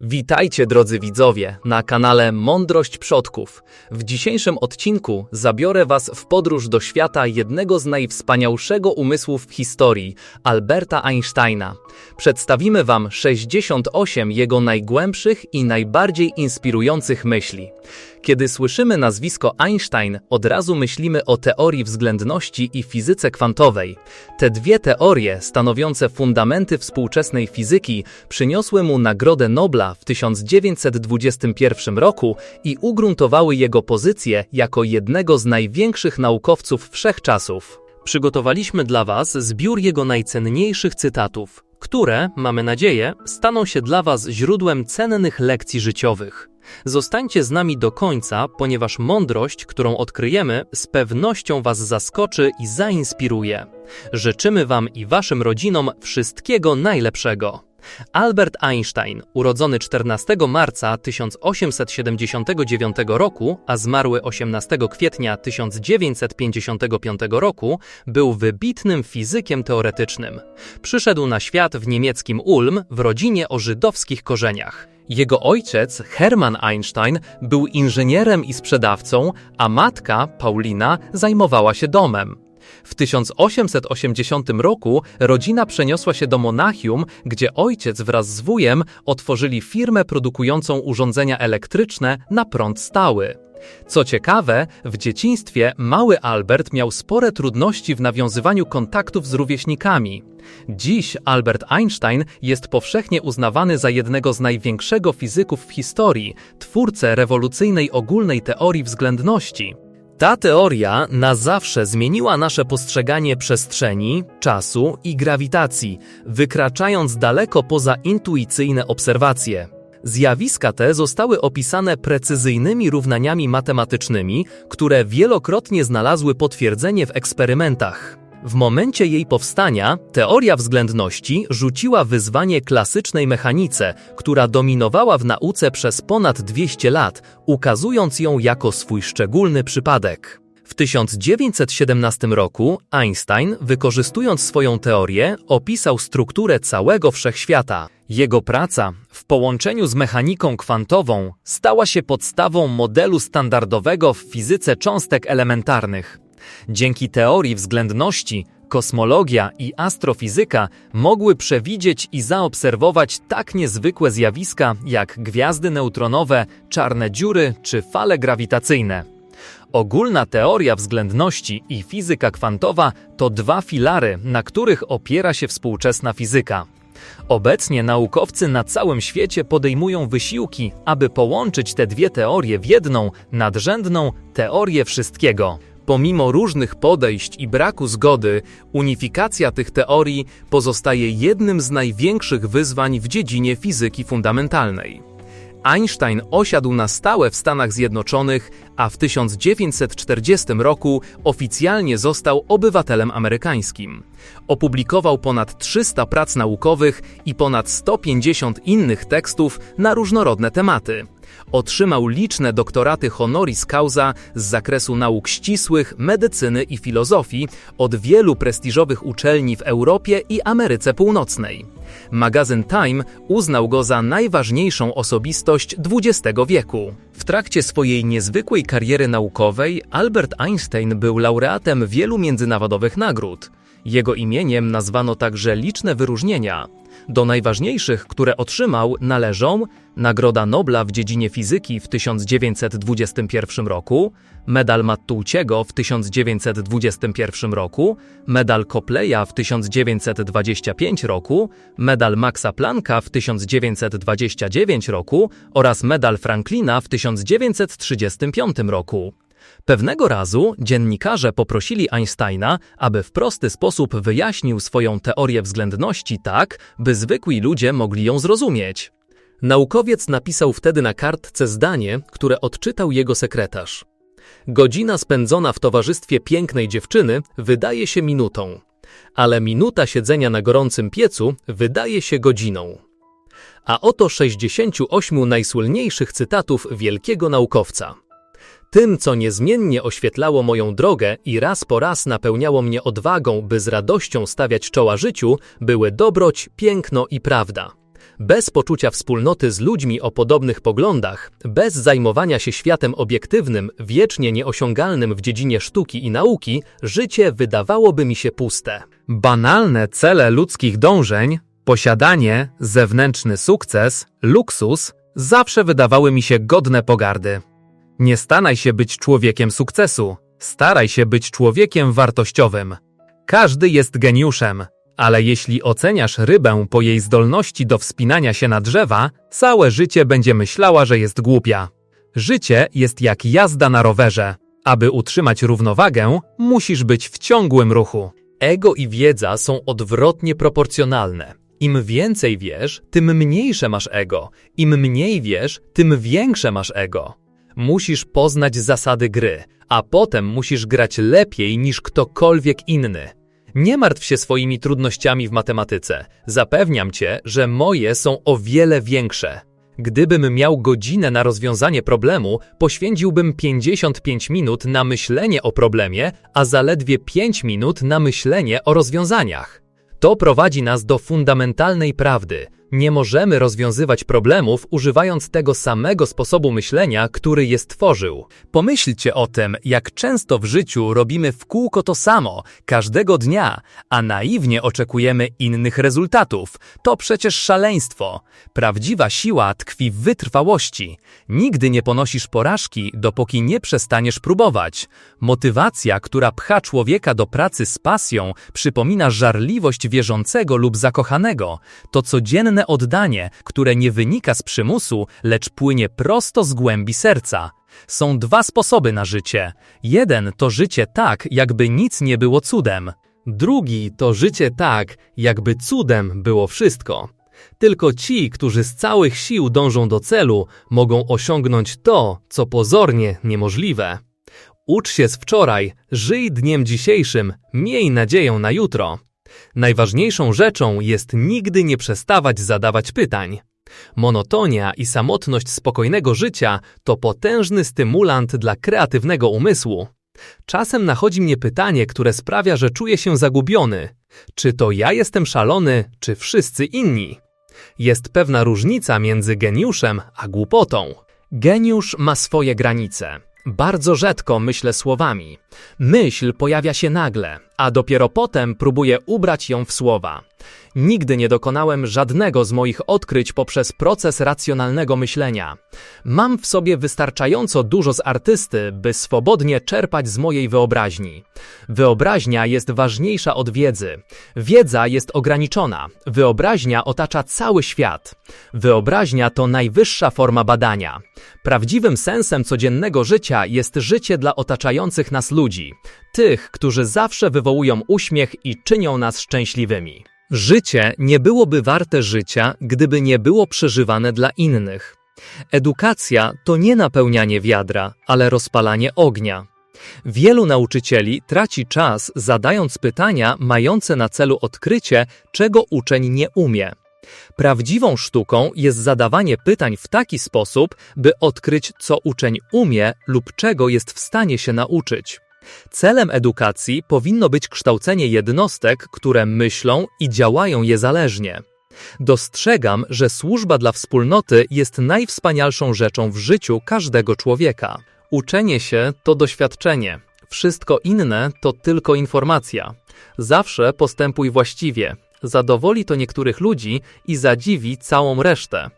Witajcie drodzy widzowie na kanale Mądrość Przodków. W dzisiejszym odcinku zabiorę Was w podróż do świata jednego z najwspanialszego umysłów w historii, Alberta Einsteina. Przedstawimy Wam 68 jego najgłębszych i najbardziej inspirujących myśli. Kiedy słyszymy nazwisko Einstein, od razu myślimy o teorii względności i fizyce kwantowej. Te dwie teorie, stanowiące fundamenty współczesnej fizyki, przyniosły mu Nagrodę Nobla w 1921 roku i ugruntowały jego pozycję jako jednego z największych naukowców wszechczasów. Przygotowaliśmy dla Was zbiór jego najcenniejszych cytatów, które, mamy nadzieję, staną się dla Was źródłem cennych lekcji życiowych. Zostańcie z nami do końca, ponieważ mądrość, którą odkryjemy, z pewnością Was zaskoczy i zainspiruje. Życzymy Wam i Waszym rodzinom wszystkiego najlepszego. Albert Einstein, urodzony 14 marca 1879 roku, a zmarły 18 kwietnia 1955 roku, był wybitnym fizykiem teoretycznym. Przyszedł na świat w niemieckim Ulm w rodzinie o żydowskich korzeniach. Jego ojciec, Hermann Einstein, był inżynierem i sprzedawcą, a matka, Paulina, zajmowała się domem. W 1880 roku rodzina przeniosła się do Monachium, gdzie ojciec wraz z wujem otworzyli firmę produkującą urządzenia elektryczne na prąd stały. Co ciekawe, w dzieciństwie mały Albert miał spore trudności w nawiązywaniu kontaktów z rówieśnikami. Dziś Albert Einstein jest powszechnie uznawany za jednego z największego fizyków w historii, twórcę rewolucyjnej ogólnej teorii względności. Ta teoria na zawsze zmieniła nasze postrzeganie przestrzeni, czasu i grawitacji, wykraczając daleko poza intuicyjne obserwacje. Zjawiska te zostały opisane precyzyjnymi równaniami matematycznymi, które wielokrotnie znalazły potwierdzenie w eksperymentach. W momencie jej powstania teoria względności rzuciła wyzwanie klasycznej mechanice, która dominowała w nauce przez ponad 200 lat, ukazując ją jako swój szczególny przypadek. W 1917 roku Einstein, wykorzystując swoją teorię, opisał strukturę całego wszechświata. Jego praca, w połączeniu z mechaniką kwantową, stała się podstawą modelu standardowego w fizyce cząstek elementarnych. Dzięki teorii względności, kosmologia i astrofizyka mogły przewidzieć i zaobserwować tak niezwykłe zjawiska jak gwiazdy neutronowe, czarne dziury czy fale grawitacyjne. Ogólna teoria względności i fizyka kwantowa to dwa filary, na których opiera się współczesna fizyka. Obecnie naukowcy na całym świecie podejmują wysiłki, aby połączyć te dwie teorie w jedną, nadrzędną teorię wszystkiego. Pomimo różnych podejść i braku zgody, unifikacja tych teorii pozostaje jednym z największych wyzwań w dziedzinie fizyki fundamentalnej. Einstein osiadł na stałe w Stanach Zjednoczonych, a w 1940 roku oficjalnie został obywatelem amerykańskim. Opublikował ponad 300 prac naukowych i ponad 150 innych tekstów na różnorodne tematy. Otrzymał liczne doktoraty honoris causa z zakresu nauk ścisłych, medycyny i filozofii od wielu prestiżowych uczelni w Europie i Ameryce Północnej. Magazyn Time uznał go za najważniejszą osobistość XX wieku. W trakcie swojej niezwykłej kariery naukowej Albert Einstein był laureatem wielu międzynarodowych nagród. Jego imieniem nazwano także liczne wyróżnienia. Do najważniejszych, które otrzymał, należą Nagroda Nobla w dziedzinie fizyki w 1921 roku, medal Mattulciego w 1921 roku, medal Copleya w 1925 roku, medal Maxa Plancka w 1929 roku oraz medal Franklina w 1935 roku. Pewnego razu dziennikarze poprosili Einsteina, aby w prosty sposób wyjaśnił swoją teorię względności tak, by zwykli ludzie mogli ją zrozumieć. Naukowiec napisał wtedy na kartce zdanie, które odczytał jego sekretarz. Godzina spędzona w towarzystwie pięknej dziewczyny wydaje się minutą, ale minuta siedzenia na gorącym piecu wydaje się godziną. A oto 68 najsłynniejszych cytatów wielkiego naukowca. Tym, co niezmiennie oświetlało moją drogę i raz po raz napełniało mnie odwagą, by z radością stawiać czoła życiu, były dobroć, piękno i prawda. Bez poczucia wspólnoty z ludźmi o podobnych poglądach, bez zajmowania się światem obiektywnym, wiecznie nieosiągalnym w dziedzinie sztuki i nauki, życie wydawałoby mi się puste. Banalne cele ludzkich dążeń, posiadanie, zewnętrzny sukces, luksus, zawsze wydawały mi się godne pogardy. Nie staraj się być człowiekiem sukcesu, staraj się być człowiekiem wartościowym. Każdy jest geniuszem, ale jeśli oceniasz rybę po jej zdolności do wspinania się na drzewa, całe życie będzie myślała, że jest głupia. Życie jest jak jazda na rowerze. Aby utrzymać równowagę, musisz być w ciągłym ruchu. Ego i wiedza są odwrotnie proporcjonalne. Im więcej wiesz, tym mniejsze masz ego. Im mniej wiesz, tym większe masz ego. Musisz poznać zasady gry, a potem musisz grać lepiej niż ktokolwiek inny. Nie martw się swoimi trudnościami w matematyce. Zapewniam cię, że moje są o wiele większe. Gdybym miał godzinę na rozwiązanie problemu, poświęciłbym 55 minut na myślenie o problemie, a zaledwie 5 minut na myślenie o rozwiązaniach. To prowadzi nas do fundamentalnej prawdy. Nie możemy rozwiązywać problemów używając tego samego sposobu myślenia, który je stworzył. Pomyślcie o tym, jak często w życiu robimy w kółko to samo, każdego dnia, a naiwnie oczekujemy innych rezultatów. To przecież szaleństwo. Prawdziwa siła tkwi w wytrwałości. Nigdy nie ponosisz porażki, dopóki nie przestaniesz próbować. Motywacja, która pcha człowieka do pracy z pasją, przypomina żarliwość wierzącego lub zakochanego. To codzienne oddanie, które nie wynika z przymusu, lecz płynie prosto z głębi serca. Są dwa sposoby na życie. Jeden to życie tak, jakby nic nie było cudem. Drugi to życie tak, jakby cudem było wszystko. Tylko ci, którzy z całych sił dążą do celu, mogą osiągnąć to, co pozornie niemożliwe. Ucz się z wczoraj, żyj dniem dzisiejszym, miej nadzieję na jutro. Najważniejszą rzeczą jest nigdy nie przestawać zadawać pytań. Monotonia i samotność spokojnego życia to potężny stymulant dla kreatywnego umysłu. Czasem nachodzi mnie pytanie, które sprawia, że czuję się zagubiony. Czy to ja jestem szalony, czy wszyscy inni? Jest pewna różnica między geniuszem a głupotą. Geniusz ma swoje granice. Bardzo rzadko myślę słowami. Myśl pojawia się nagle, a dopiero potem próbuję ubrać ją w słowa. Nigdy nie dokonałem żadnego z moich odkryć poprzez proces racjonalnego myślenia. Mam w sobie wystarczająco dużo z artysty, by swobodnie czerpać z mojej wyobraźni. Wyobraźnia jest ważniejsza od wiedzy. Wiedza jest ograniczona. Wyobraźnia otacza cały świat. Wyobraźnia to najwyższa forma badania. Prawdziwym sensem codziennego życia jest życie dla otaczających nas ludzi, tych, którzy zawsze wywołują uśmiech i czynią nas szczęśliwymi. Życie nie byłoby warte życia, gdyby nie było przeżywane dla innych. Edukacja to nie napełnianie wiadra, ale rozpalanie ognia. Wielu nauczycieli traci czas zadając pytania mające na celu odkrycie, czego uczeń nie umie. Prawdziwą sztuką jest zadawanie pytań w taki sposób, by odkryć, co uczeń umie lub czego jest w stanie się nauczyć. Celem edukacji powinno być kształcenie jednostek, które myślą i działają je zależnie. Dostrzegam, że służba dla wspólnoty jest najwspanialszą rzeczą w życiu każdego człowieka. Uczenie się to doświadczenie. Wszystko inne to tylko informacja. Zawsze postępuj właściwie. Zadowoli to niektórych ludzi i zadziwi całą resztę.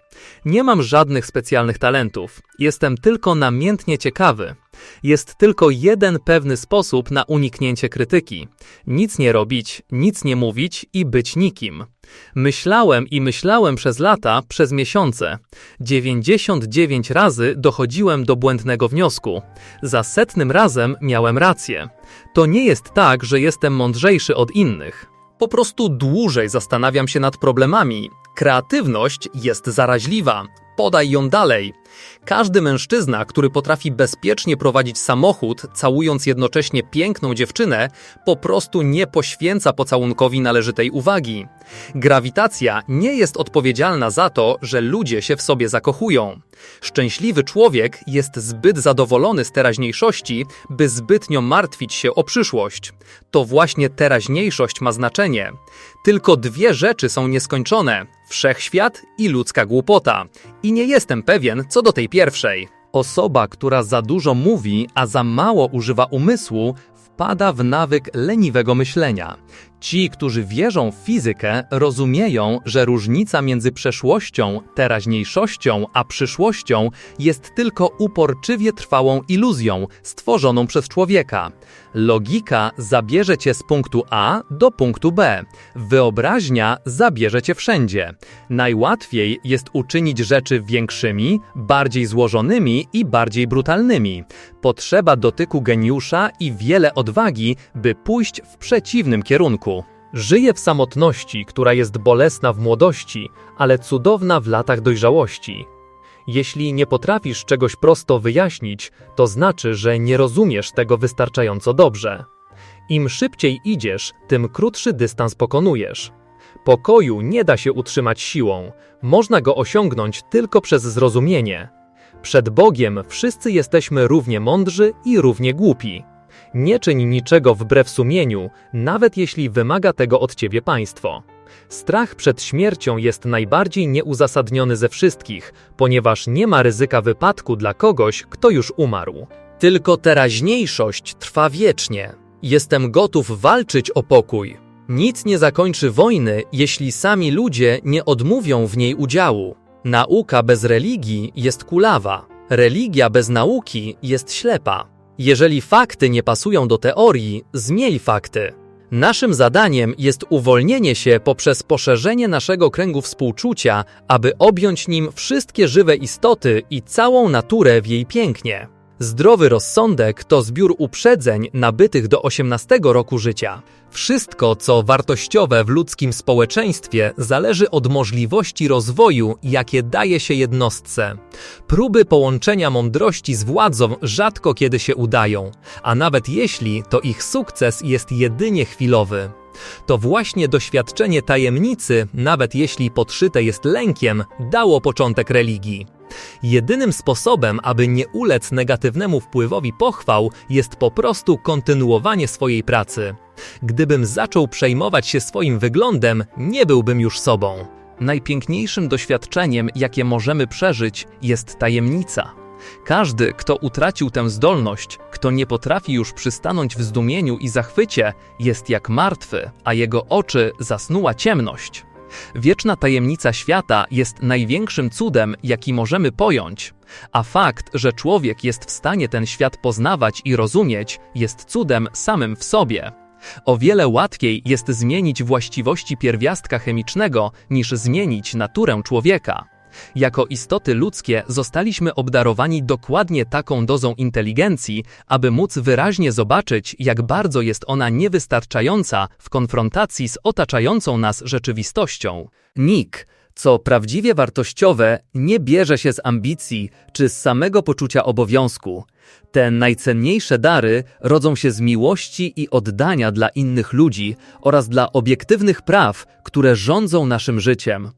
Nie mam żadnych specjalnych talentów. Jestem tylko namiętnie ciekawy. Jest tylko jeden pewny sposób na uniknięcie krytyki: nic nie robić, nic nie mówić i być nikim. Myślałem i myślałem przez lata, przez miesiące. 99 razy dochodziłem do błędnego wniosku. Za setnym razem miałem rację. To nie jest tak, że jestem mądrzejszy od innych. Po prostu dłużej zastanawiam się nad problemami. Kreatywność jest zaraźliwa. Podaj ją dalej. Każdy mężczyzna, który potrafi bezpiecznie prowadzić samochód, całując jednocześnie piękną dziewczynę, po prostu nie poświęca pocałunkowi należytej uwagi. Grawitacja nie jest odpowiedzialna za to, że ludzie się w sobie zakochują. Szczęśliwy człowiek jest zbyt zadowolony z teraźniejszości, by zbytnio martwić się o przyszłość. To właśnie teraźniejszość ma znaczenie. Tylko dwie rzeczy są nieskończone: wszechświat i ludzka głupota. I nie jestem pewien co do tej pierwszej. Osoba, która za dużo mówi, a za mało używa umysłu, wpada w nawyk leniwego myślenia. Ci, którzy wierzą w fizykę, rozumieją, że różnica między przeszłością, teraźniejszością a przyszłością jest tylko uporczywie trwałą iluzją stworzoną przez człowieka. Logika zabierze cię z punktu A do punktu B. Wyobraźnia zabierze cię wszędzie. Najłatwiej jest uczynić rzeczy większymi, bardziej złożonymi i bardziej brutalnymi. Potrzeba dotyku geniusza i wiele odwagi, by pójść w przeciwnym kierunku. Żyję w samotności, która jest bolesna w młodości, ale cudowna w latach dojrzałości. Jeśli nie potrafisz czegoś prosto wyjaśnić, to znaczy, że nie rozumiesz tego wystarczająco dobrze. Im szybciej idziesz, tym krótszy dystans pokonujesz. Pokoju nie da się utrzymać siłą, można go osiągnąć tylko przez zrozumienie. Przed Bogiem wszyscy jesteśmy równie mądrzy i równie głupi. Nie czyń niczego wbrew sumieniu, nawet jeśli wymaga tego od ciebie państwo. Strach przed śmiercią jest najbardziej nieuzasadniony ze wszystkich, ponieważ nie ma ryzyka wypadku dla kogoś, kto już umarł. Tylko teraźniejszość trwa wiecznie. Jestem gotów walczyć o pokój. Nic nie zakończy wojny, jeśli sami ludzie nie odmówią w niej udziału. Nauka bez religii jest kulawa, religia bez nauki jest ślepa. Jeżeli fakty nie pasują do teorii, zmień fakty. Naszym zadaniem jest uwolnienie się poprzez poszerzenie naszego kręgu współczucia, aby objąć nim wszystkie żywe istoty i całą naturę w jej pięknie. Zdrowy rozsądek to zbiór uprzedzeń nabytych do 18 roku życia. Wszystko, co wartościowe w ludzkim społeczeństwie, zależy od możliwości rozwoju, jakie daje się jednostce. Próby połączenia mądrości z władzą rzadko kiedy się udają, a nawet jeśli, to ich sukces jest jedynie chwilowy. To właśnie doświadczenie tajemnicy, nawet jeśli podszyte jest lękiem, dało początek religii. Jedynym sposobem, aby nie ulec negatywnemu wpływowi pochwał, jest po prostu kontynuowanie swojej pracy. Gdybym zaczął przejmować się swoim wyglądem, nie byłbym już sobą. Najpiękniejszym doświadczeniem, jakie możemy przeżyć, jest tajemnica. Każdy, kto utracił tę zdolność, kto nie potrafi już przystanąć w zdumieniu i zachwycie, jest jak martwy, a jego oczy zasnuła ciemność. Wieczna tajemnica świata jest największym cudem, jaki możemy pojąć, a fakt, że człowiek jest w stanie ten świat poznawać i rozumieć, jest cudem samym w sobie. O wiele łatwiej jest zmienić właściwości pierwiastka chemicznego niż zmienić naturę człowieka. Jako istoty ludzkie zostaliśmy obdarowani dokładnie taką dozą inteligencji, aby móc wyraźnie zobaczyć, jak bardzo jest ona niewystarczająca w konfrontacji z otaczającą nas rzeczywistością. Nick, co prawdziwie wartościowe, nie bierze się z ambicji czy z samego poczucia obowiązku. Te najcenniejsze dary rodzą się z miłości i oddania dla innych ludzi oraz dla obiektywnych praw, które rządzą naszym życiem.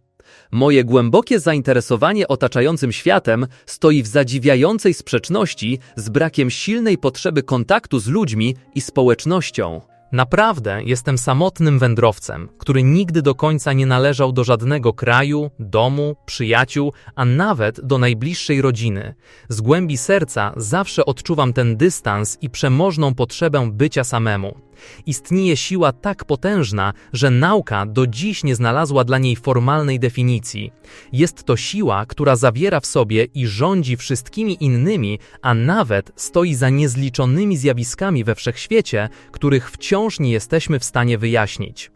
Moje głębokie zainteresowanie otaczającym światem stoi w zadziwiającej sprzeczności z brakiem silnej potrzeby kontaktu z ludźmi i społecznością. Naprawdę jestem samotnym wędrowcem, który nigdy do końca nie należał do żadnego kraju, domu, przyjaciół, a nawet do najbliższej rodziny. Z głębi serca zawsze odczuwam ten dystans i przemożną potrzebę bycia samemu. Istnieje siła tak potężna, że nauka do dziś nie znalazła dla niej formalnej definicji. Jest to siła, która zawiera w sobie i rządzi wszystkimi innymi, a nawet stoi za niezliczonymi zjawiskami we wszechświecie, których wciąż nie jesteśmy w stanie wyjaśnić.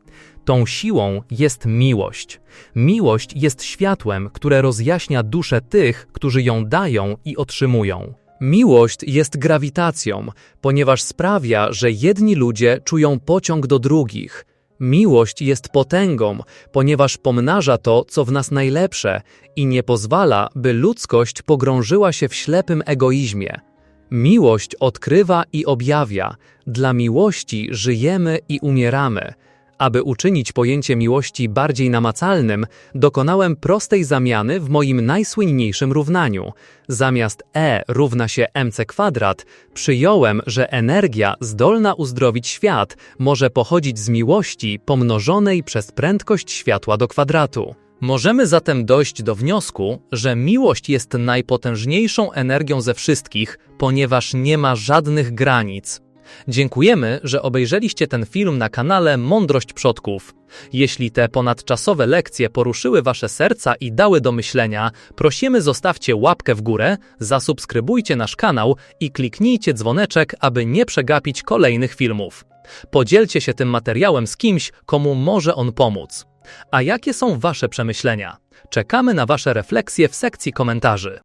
Tą siłą jest miłość. Miłość jest światłem, które rozjaśnia duszę tych, którzy ją dają i otrzymują. Miłość jest grawitacją, ponieważ sprawia, że jedni ludzie czują pociąg do drugich. Miłość jest potęgą, ponieważ pomnaża to, co w nas najlepsze i nie pozwala, by ludzkość pogrążyła się w ślepym egoizmie. Miłość odkrywa i objawia. Dla miłości żyjemy i umieramy. Aby uczynić pojęcie miłości bardziej namacalnym, dokonałem prostej zamiany w moim najsłynniejszym równaniu. Zamiast E równa się mc kwadrat, przyjąłem, że energia zdolna uzdrowić świat może pochodzić z miłości pomnożonej przez prędkość światła do kwadratu. Możemy zatem dojść do wniosku, że miłość jest najpotężniejszą energią ze wszystkich, ponieważ nie ma żadnych granic. Dziękujemy, że obejrzeliście ten film na kanale Mądrość Przodków. Jeśli te ponadczasowe lekcje poruszyły Wasze serca i dały do myślenia, prosimy zostawcie łapkę w górę, zasubskrybujcie nasz kanał i kliknijcie dzwoneczek, aby nie przegapić kolejnych filmów. Podzielcie się tym materiałem z kimś, komu może on pomóc. A jakie są Wasze przemyślenia? Czekamy na Wasze refleksje w sekcji komentarzy.